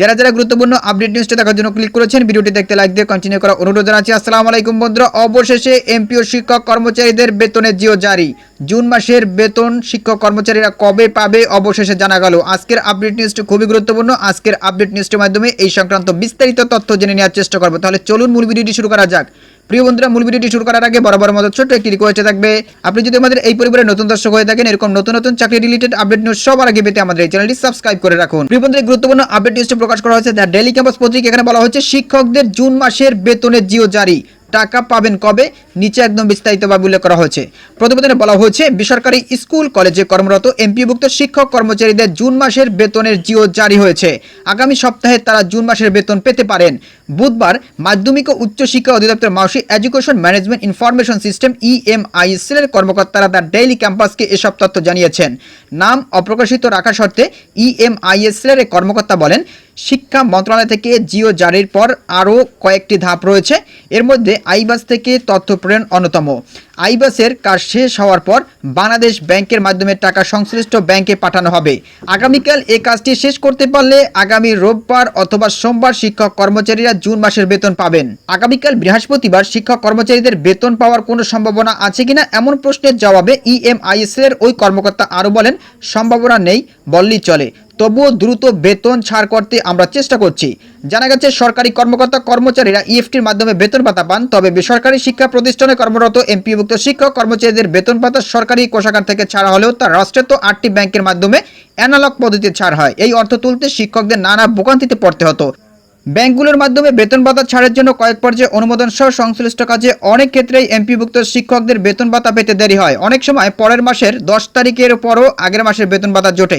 যারা যারা গুরুত্বপূর্ণ আপডেট নিউজটা দেখার জন্য ক্লিক করেছেন, ভিডিওটি দেখতে লাইক দিয়ে কন্টিনিউ করা অনুরোধ জানাচ্ছি। আসসালামু আলাইকুম বন্ধুরা, অবশেষে এমপিও শিক্ষক কর্মচারীদের বেতনের জিও জারি। জুন মাসের বেতন শিক্ষক কর্মচারীরা কবে পাবে অবশেষে জানা গেল। আজকের আপডেট নিউজটি খুবই গুরুত্বপূর্ণ। আজকের আপডেট নিউজটির মাধ্যমে এই সংক্রান্ত বিস্তারিত তথ্য জেনে নেওয়ার চেষ্টা করব। তাহলে চলুন মূল ভিডিওটি শুরু করা যাক। প্রিয় বন্ধুরা, মূল ভিডিওটি শুরু করার আগে বরাবর মতো ছোট্ট একটি রিকোয়েস্ট থাকবে। আপনি যদি আমাদের এই পরিবারের নতুন দর্শক হয়ে থাকেন, এরকম নতুন নতুন চাকরি রিলেটেড আপডেট নিউজ সবার আগে পেতে আমাদের এই চ্যানেলটি সাবস্ক্রাইব করে রাখুন। প্রিয় বন্ধুরা গুরুত্বপূর্ণ আপডেট নিউজটি প্রকাশ করা হয়েছে দ্য ডেইলি ক্যাম্পাস পত্রিকা এখানে বলা হচ্ছে শিক্ষকদের জুন মাসের বেতনের জিও জারি। টাকা পাবেন কবে? নিচে একদম বিস্তারিতভাবে উল্লেখ করা হয়েছে। প্রতিবেদনে বলা হয়েছে, বেসরকারি স্কুল, কলেজে কর্মরত এমপিভুক্ত শিক্ষক কর্মচারীদের জুন মাসের বেতনের জিও জারি হয়েছে। আগামী সপ্তাহে তারা জুন মাসের বেতন পেতে পারেন। বুধবার মাধ্যমিক ও উচ্চ শিক্ষা অধিদপ্তর Maushi education management information system EMI EMISL এর কর্মকর্তারা দ্য ডেইলি ক্যাম্পাসকে এসব তথ্য জানিয়েছেন। নাম অপ্রকাশিত রাখা সত্ত্বে E ইএমআইএসএল এর কর্মকর্তা বলেন, শিক্ষা মন্ত্রণালয় থেকে জিও জারির পর আরও কয়েকটি ধাপ রয়েছে। এর মধ্যে আইবাস থেকে তথ্য প্রেরণ অন্যতম। আইবাসের কাজ শেষ হওয়ার পর বাংলাদেশ ব্যাংকের মাধ্যমে টাকা সংশ্লিষ্ট ব্যাংকে পাঠানো হবে। আগামীকাল এই কাজটি শেষ করতে পারলে আগামী রোববার অথবা সোমবার শিক্ষক কর্মচারীরা জুন মাসের বেতন পাবেন। আগামীকাল বৃহস্পতিবার শিক্ষক কর্মচারীদের বেতন পাওয়ার কোনো সম্ভাবনা আছে কিনা এমন প্রশ্নের জবাবে ইএমআইএসএল এর ওই কর্মকর্তা আরও বলেন, সম্ভাবনা নেই, বললেই চলে। তবুও দ্রুত বেতন ছাড় করতে আমরা চেষ্টা করছি। জানা গেছে, সরকারি কর্মকর্তা কর্মচারীরা ইএফটির মাধ্যমে বেতন ভাতা পান, তবে বেসরকারি শিক্ষা প্রতিষ্ঠানে কর্মরত এমপিভুক্ত শিক্ষক কর্মচারীদের বেতন ভাতা সরকারি কোষাগার থেকে ছাড়া হলেও তা রাষ্ট্রের তো আটটি ব্যাংকের মাধ্যমে অ্যানালগ পদ্ধতিতে ছাড় হয়। এই অর্থ তুলতে শিক্ষকদের নানা ভোগান্তিতে পড়তে হতো। ব্যাংকগুলোর মাধ্যমে বেতন ভাতা ছাড়ের জন্য কয়েক পর্যায়ে অনুমোদন সহ সংশ্লিষ্ট কাজে অনেক ক্ষেত্রেই এমপিভুক্ত শিক্ষকদের বেতন ভাতা পেতে দেরি হয়। অনেক সময় পরের মাসের দশ তারিখের পরও আগের মাসের বেতন ভাতা জোটে।